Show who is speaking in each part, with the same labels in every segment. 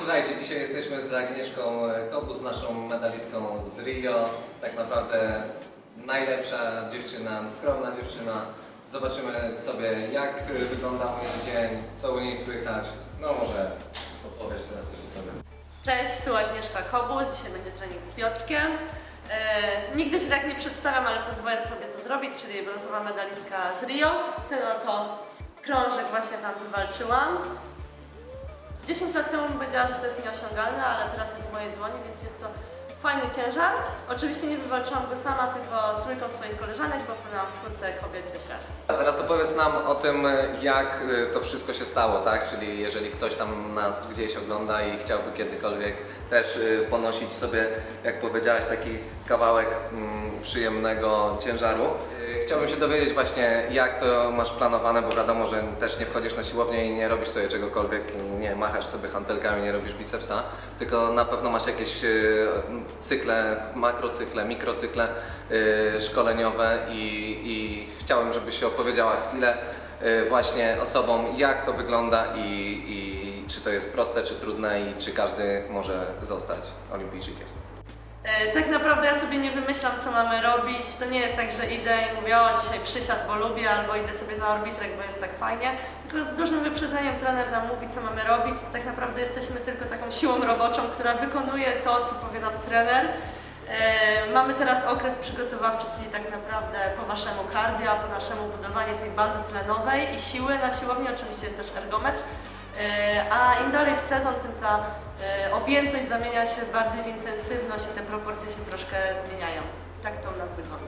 Speaker 1: Słuchajcie, dzisiaj jesteśmy z Agnieszką Kobus, naszą medalistką z Rio. Tak naprawdę najlepsza dziewczyna, skromna dziewczyna. Zobaczymy sobie jak wygląda mój dzień, co u niej słychać. No może opowiesz teraz coś o sobie.
Speaker 2: Cześć, tu Agnieszka Kobus, dzisiaj będzie trening z Piotrkiem. E, nigdy się tak nie przedstawiam, ale pozwolę sobie to zrobić, czyli brązowa medalistka z Rio. Ten oto krążek właśnie tam wywalczyłam. Z 10 lat temu bym powiedziała, że to jest nieosiągalne, ale teraz jest w mojej dłoni, więc jest to fajny ciężar. Oczywiście nie wywalczyłam go sama, tylko z trójką swoich koleżanek, bo płynęłam w czwórce kobiet wyślarstw.
Speaker 1: A teraz opowiedz nam o tym, jak y, to wszystko się stało, tak? Czyli jeżeli ktoś tam nas gdzieś ogląda i chciałby kiedykolwiek też y, ponosić sobie, jak powiedziałaś, taki kawałek mm, przyjemnego ciężaru. Y, Chciałbym się dowiedzieć właśnie, jak to masz planowane, bo wiadomo, że też nie wchodzisz na siłownię i nie robisz sobie czegokolwiek, nie machasz sobie hantelkami, nie robisz bicepsa, tylko na pewno masz jakieś cykle, makrocykle, mikrocykle y, szkoleniowe i, i chciałem, żebyś opowiedziała chwilę y, właśnie osobom, jak to wygląda i, i czy to jest proste, czy trudne i czy każdy może zostać olimpijczykiem.
Speaker 2: E, Tak naprawdę ja sobie nie wymyślam, co mamy robić. To nie jest tak, że idę i mówię, o dzisiaj przysiad, bo lubię, albo idę sobie na orbitrek, bo jest tak fajnie. Tylko z dużym wyprzedzeniem trener nam mówi, co mamy robić. Tak naprawdę jesteśmy tylko taką siłą roboczą, która wykonuje to, co powie nam trener. E, Mamy teraz okres przygotowawczy, czyli tak naprawdę po waszemu cardio, po naszemu budowaniu tej bazy tlenowej i siły na siłowni, oczywiście jest też ergometr. E, A im dalej w sezon, tym ta objętość zamienia się bardziej w intensywność i te proporcje się troszkę zmieniają. Tak to u nas wygląda.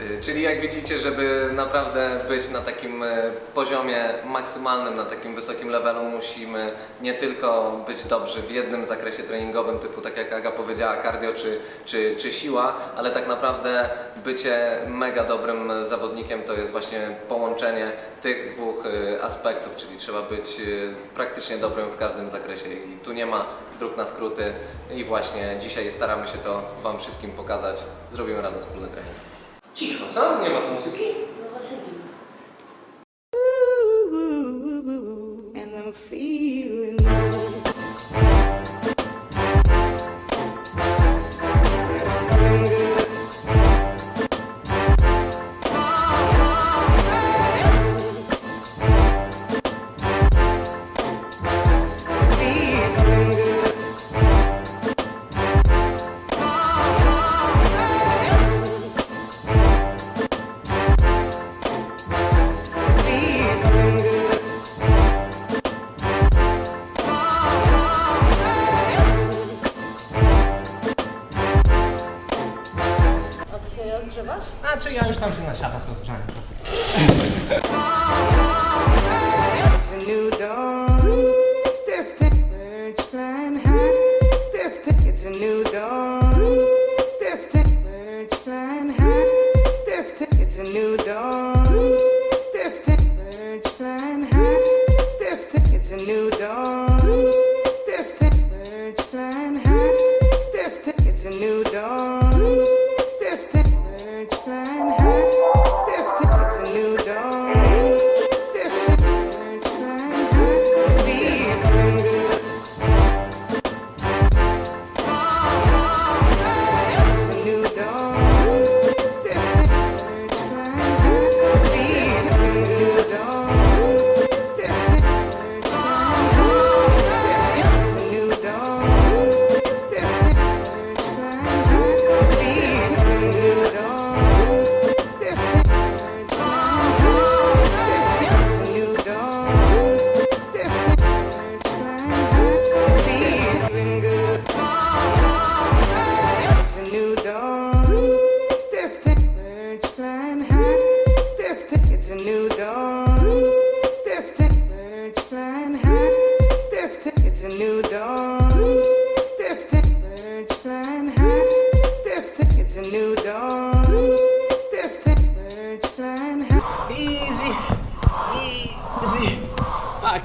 Speaker 1: Y, Czyli jak widzicie, żeby naprawdę być na takim y, poziomie maksymalnym, na takim wysokim levelu, musimy nie tylko być dobrzy w jednym zakresie treningowym, typu tak jak Aga powiedziała, cardio czy, czy, czy siła, ale tak naprawdę bycie mega dobrym zawodnikiem to jest właśnie połączenie tych dwóch y, aspektów, czyli trzeba być praktycznie dobrym w każdym zakresie i tu nie ma dróg na skróty i właśnie dzisiaj staramy się to Wam wszystkim pokazać. Zrobimy razem wspólny trening. Cicho, co? Nie ma tu muzyki?
Speaker 3: Tam się na siatach rozgrzałem.
Speaker 4: It's a new dawn.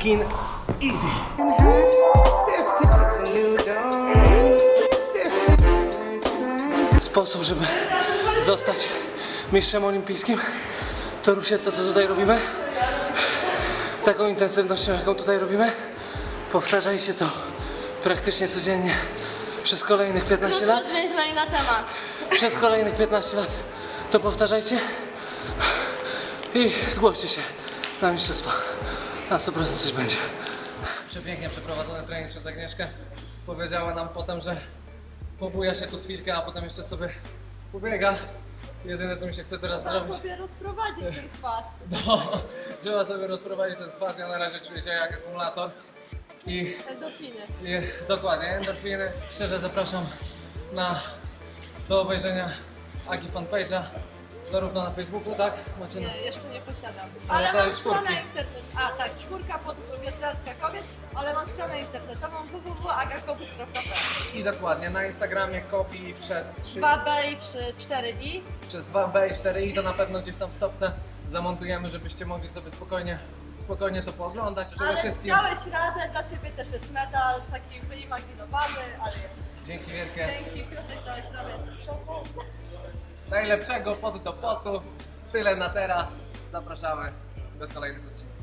Speaker 4: Flying high.
Speaker 3: Sposób, żeby zostać mistrzem olimpijskim, to róbcie to, co tutaj robimy. Taką intensywnością, jaką tutaj robimy. Powtarzajcie to
Speaker 1: praktycznie codziennie przez kolejnych 15 lat.
Speaker 3: zwięźlej na temat.
Speaker 1: Przez kolejnych 15 lat to powtarzajcie i zgłoście się na mistrzostwa. Na 100% coś będzie. Przepięknie przeprowadzony trening przez Agnieszkę. Powiedziała nam potem, że pobuja się tu chwilkę, a potem jeszcze sobie pobiega. Jedyne co mi się chce teraz zrobić,
Speaker 3: sobie rozprowadzić ten kwas.
Speaker 1: no, trzeba sobie rozprowadzić ten kwas. Ja na razie czuję się jak akumulator. I
Speaker 3: Endorfiny.
Speaker 1: i dokładnie, endorfiny. Szczerze zapraszam na, do obejrzenia Agi fanpage'a, zarówno na Facebooku, tak? Macie na...
Speaker 2: Nie, jeszcze nie posiadam.
Speaker 1: Ale
Speaker 2: mam stronę
Speaker 1: czwórki.
Speaker 2: internetową. A tak, czwórka pod Wieślarska Kobiet, ale mam stronę internetową www.agakobus.pl
Speaker 1: I dokładnie, na Instagramie kopii przez 3,
Speaker 2: 2B i 3, 4i.
Speaker 1: przez 2B i 4i, to na pewno gdzieś tam w stopce zamontujemy, żebyście mogli sobie spokojnie, spokojnie to pooglądać.
Speaker 2: Ale
Speaker 1: wszystkim
Speaker 2: dałeś radę, dla Ciebie też jest medal, taki wyimaginowany, ale jest.
Speaker 1: dzięki wielkie.
Speaker 2: Dzięki Piotrek, dałeś radę, jestem w szoku.
Speaker 1: Najlepszego pot do potu. Tyle na teraz. Zapraszamy do kolejnych odcinków.